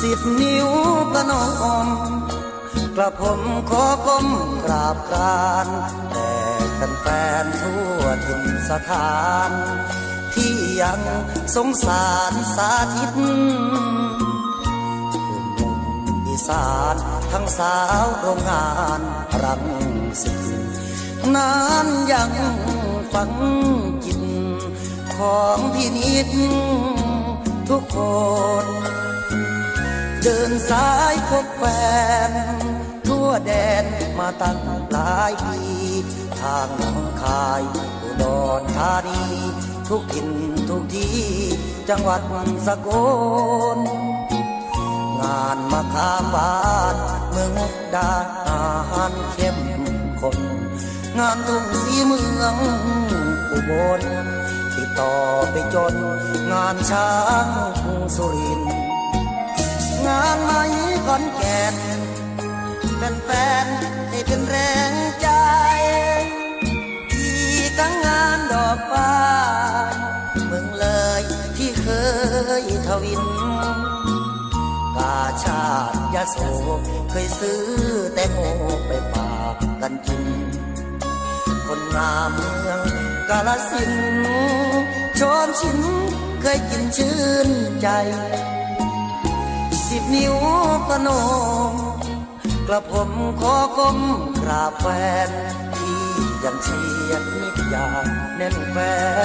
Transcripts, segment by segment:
สิบนิ้วประนมกระผมขอก้มกราบกรานแต่แฟนทั่วถิ่นสถาน ที่ยังสงสารสาธิตคืนหนุ่มอีสานทั้งสาวโรงงานรังสิตนานยังฝังจิตของพี่นิดทุกคน เดินสายพบแฟนทั่วแดนมาตั้งหลายปีทางหนองคายอุดรธานีทุกถิ่นทุกที่ จังหวัดสกลงานมาคาบานเมืองมุกดาหารเข้มข้นงานทุ่งสีเมืองอุบลติดต่อไปจนงานช้างสุรินทร์ งานไหมขอนแก่นเป็นแฟนๆให้เป็นแรงใจอีกทั้งงานดอกฟ้าเมืองเลยที่เคยทวินกาชาติยาโสเคยซื้อแตงโมไปฝากกันกิน คนงามเมืองกาลสินชอนชินเคยกินชื่นใจ สิบนิ้วประนมกระผมขอก้มกราบแฟน ที่ยังเชียร์นิดอยางแน่นแฟ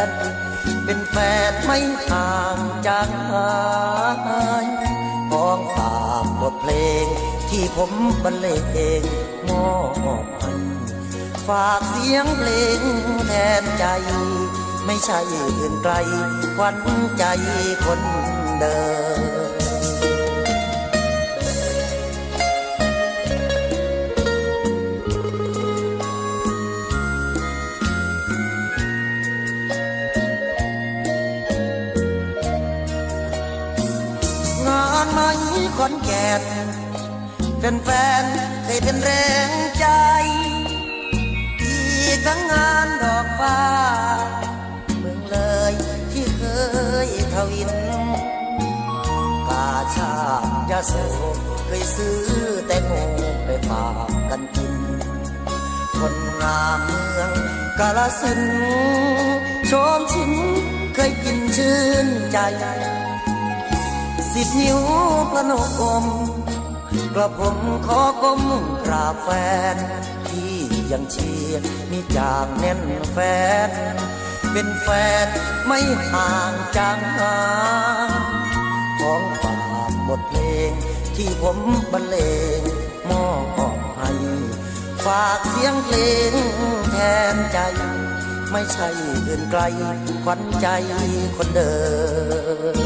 น เป็นแฟนไม่ห่างจากหายพ้องฝากบทเพลง ที่ผมบรรเลงมอบให้ฝากเสียงเพลงแทนใจ ไม่ใช่อื่นไกลควันใจคนเดิม อนแก่นแฟนๆเคยเป็นแรงใจอีกทั้งงานดอกฟ้า เมืองเลยที่เคยทวิน กาชาตยาโสเคยซื้อแตงโมไปฝากกันกิน คนงามเมืองกาลสินชมชินเคยกินชื่นใจ สิบนิ้วประนมกระผมขอก้มกราบแฟน ที่ยังเชียร์มีจางแน่นแฟน เป็นแฟนไม่ห่างจางหายของฝากบทเพลง ที่ผมบรรเลงมอบให้ฝากเสียงเพลงแทนใจ ไม่ใช่อื่นไกลขวัญใจคนเดิม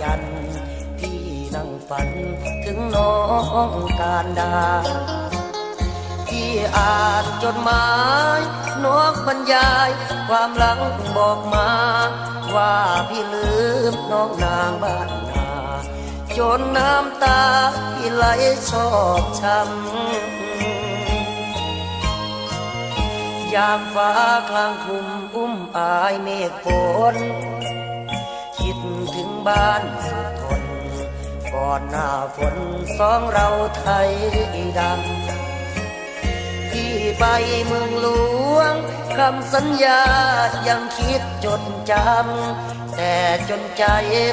ยัน พี่นั่งฝันถึงน้องการดาที่อ่านจดหมายนกบรรยาย ความหลังบอกมา ว่าพี่ลืมน้องนางบ้านนาจนน้ำตาพี่ไหลชอบช้ำยามฟ้าคลางคุมอุ้มอายเมฆฝน บ้านสุดทนก่อนหน้าฝนสองเราไทยดังที่ไปเมืองหลวงคำสัญญายังคิดจดจำแต่จนใจ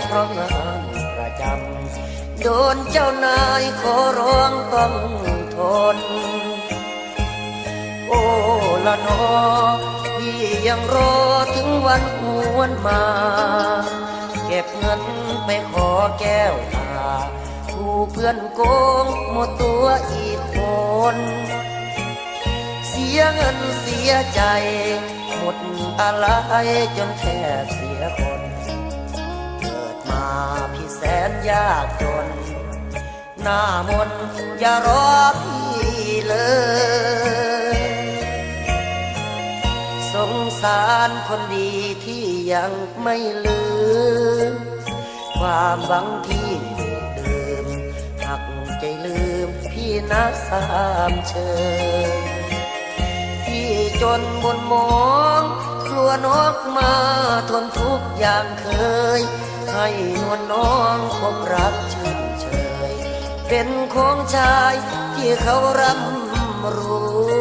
เพราะงานประจำโดนเจ้านายขอร้องต้องทน โอ้ละนอพี่ยังรอถึงวันหวนมา เก็บเงินไปขอแก้วตาผู้เพื่อนโกงหมดตัวอีกคน เสียเงินเสียใจ หมดอะไรจนแทบเสียคน เกิดมาพี่แสนยากจน หน้ามนต์อย่ารอพี่เลยสงสารคนดีที่ ยังไม่ลืม ความหวังที่เดิมหักใจลืมพี่นะสามเชยพี่จนบนมองกลัวนกมาทนทุกอย่างเคย ให้นวลน้องพบรักชื่นเชย เป็นของชายที่เขาร่ำรู้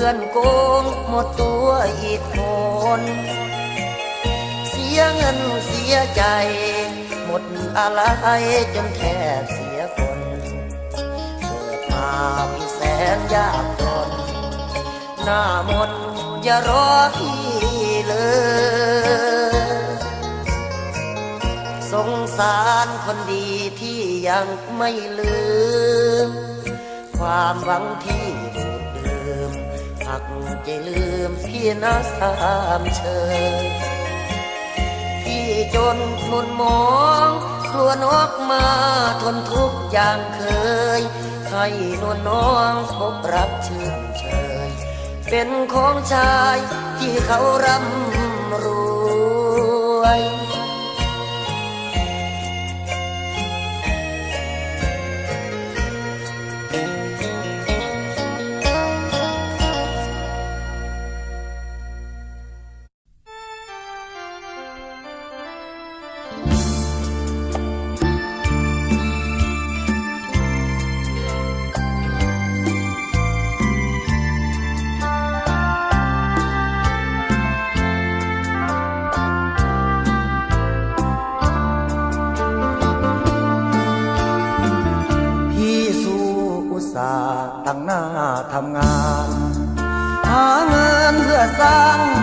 พื่อนโกงหมดตัวอีกคน เสียเงินเสียใจ หมดอะไรจนแทบเสียคนเกิดมาพี่แสนยากจนหน้ามนอย่ารอพี่เลยสงสารคนดีที่ยังไม่ลืม ความหวังที่ หักใจลืมพี่นะสามเชยพี่จนหนุนมองกลัวนกมาทนทุกอย่างเคย ให้นวลน้องพบรักชื่นเชย เป็นของชายที่เขาร่ำรวย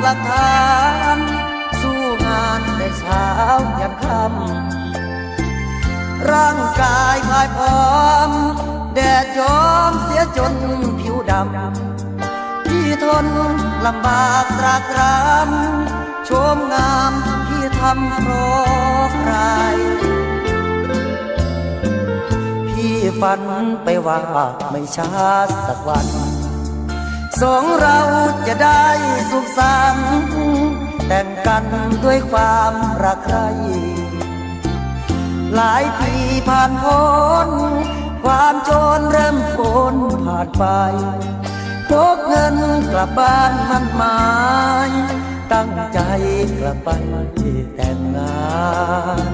หลักฐาน สู้งานแต่เช้ายันค่ำร่างกายพายพร้อม แดดยอมเสียจนผิวดำพี่ทนลำบากตรากตรำโชมงามพี่ทำเพราะใครพี่ฝันไปว่าไม่ช้าสักวัน สองเราจะได้สุขสันต์แต่งกันด้วยความรักใคร หลายปีผ่านพ้น ความจนเริ่มพ้นผ่านไปพกเงินกลับบ้านมันหมาย ตั้งใจกลับไปแต่งงาน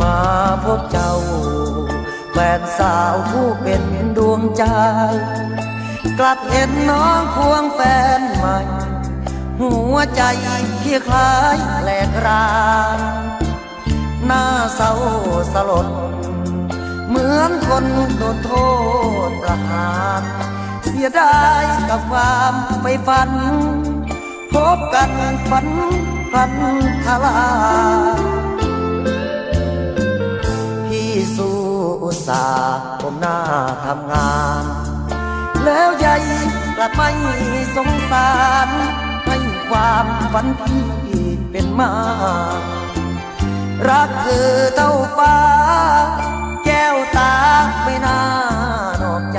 มาพบเจ้าแฟนสาวผู้เป็นดวงใจ กลับเห็นน้องควงแฟนใหม่ หัวใจพี่คล้ายแหลกรานหน้าเศร้าสลด เหมือนคนโดนโทษประหารเสียดายกับความไปฝัน พบกันฝันพันทลายพี่สู้อุตสาห์ผมหน้าทำงาน แล้วใหญ่กลับไม่สงสารให้ความฝันพี่เป็นมา รักคือเท่าฟ้า แก้วตาไม่น่านอกใจ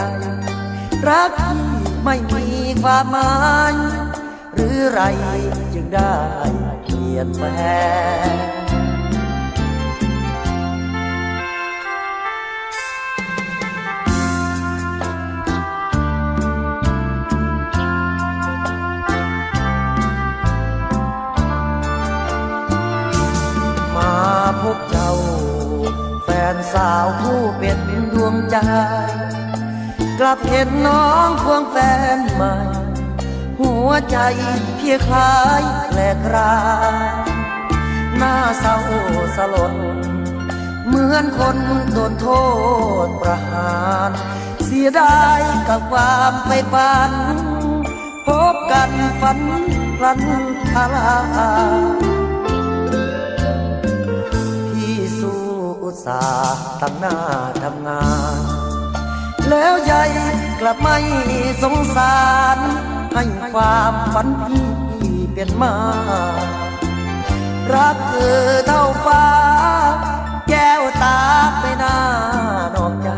รักที่ไม่มีความหมายหรือไรจึงได้เกียนแฟนม นสาวผู้เป็นดวงใจ กลับเห็นน้องควงแฟนใหม่ หัวใจเพียคล้ายแปลกรายหน้าเศร้าสลด เหมือนคนโดนโทษประหาร เสียดายกับความไปฝัน พบกันฝันพลันพลา สาตั้งหน้าทำงาน แล้วยายกลับไม่สงสาร ให้ความฝันพี่เป็นมา รักเธอเท่าฟ้า แก้วตาไปหน้านอกใจ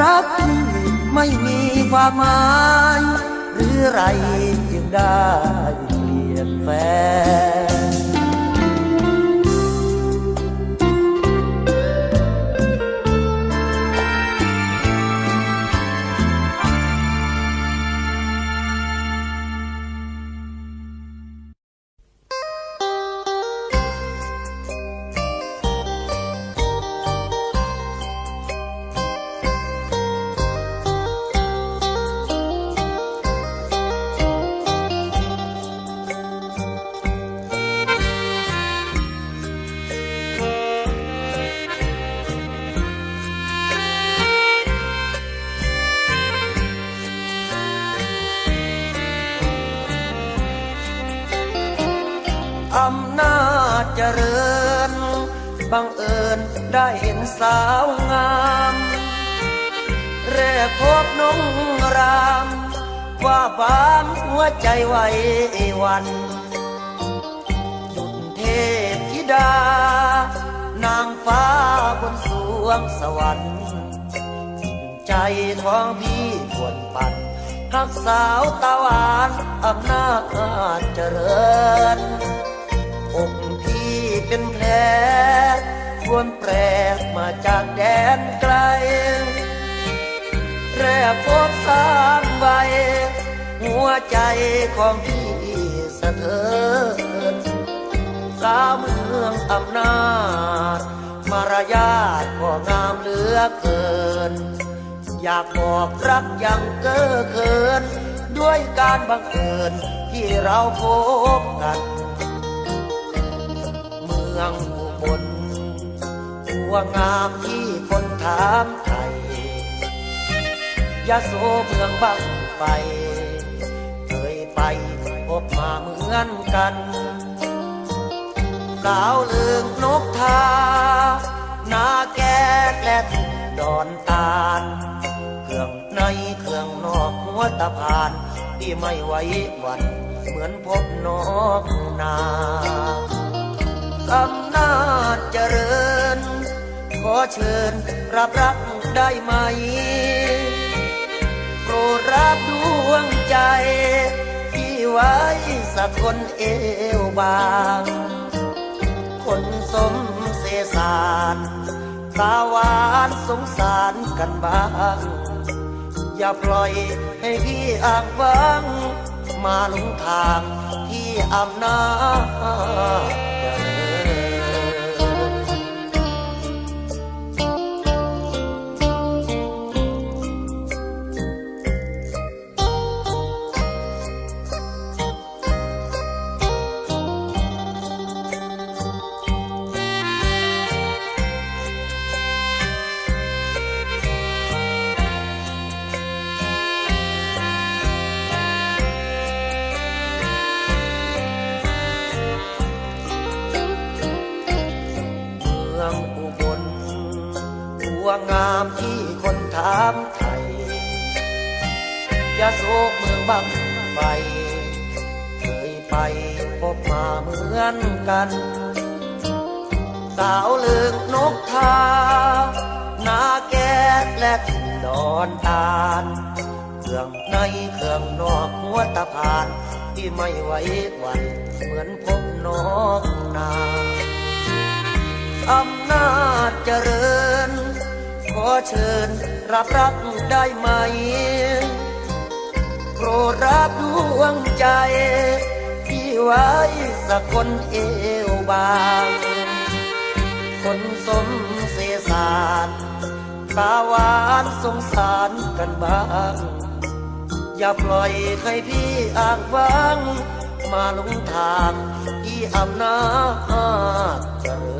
รักพี่ไม่มีความหมาย หรือไรจึงได้เปลี่ยนแฟน บังเอิญได้เห็นสาวงามแรกพบน้องราม ว่าบามหัวใจไหววันดุจเทพธิดา นางฟ้าบนสวงสวรรค์จิตใจท้องพี่ควรปั่นหักสาวตาหวานอำนาจเจริญอกพี่ เป็นแผลควรแปรมาจากแดนไกล แรกพบสามใบหัวใจของพี่สะเทือนสาวเมืองอำนาจ มารยาทก็งามเหลือเกิน อยากบอกรักยังเก้อเขิน ด้วยการบังเอิญที่เราพบกัน องอุบลตัวงามที่คนถามไทยยาโสเมืองบังไปเคยไปพบมาเหมือนกันสาวเลืองนกทานาแก้และดอนตาลเครื่องในเครื่องนอกหัวตะพานที่ไม่ไหวหวันเหมือนพบนกนา อำนาจเจริญ ขอเชิญรับรักได้ไหม โปรดรับดวงใจ ที่ไว้สักคนเอวบาง คนสมเสสารตาหวานสงสารกันบ้าง อย่าปล่อยให้พี่อ้างว้าง มาหลงทางที่อำนาจ บังไฟเคยไปพบมาเหมือนกัน สาวเลืองนกทานาแก๊สและดอนตาลเครื่องในเครื่องนอกหัวตะพานที่ไม่ไหววันเหมือนพบนอกนาอำนาจเจริญ ขอเชิญรับรักได้ไหม โปรดรับดวงใจ ที่ไว้สักคนเอวบาง คนสมเสสารตาหวานสงสารกันบ้าง อย่าปล่อยให้พี่อ้างว้าง มาหลงทางที่อำนาจเจริ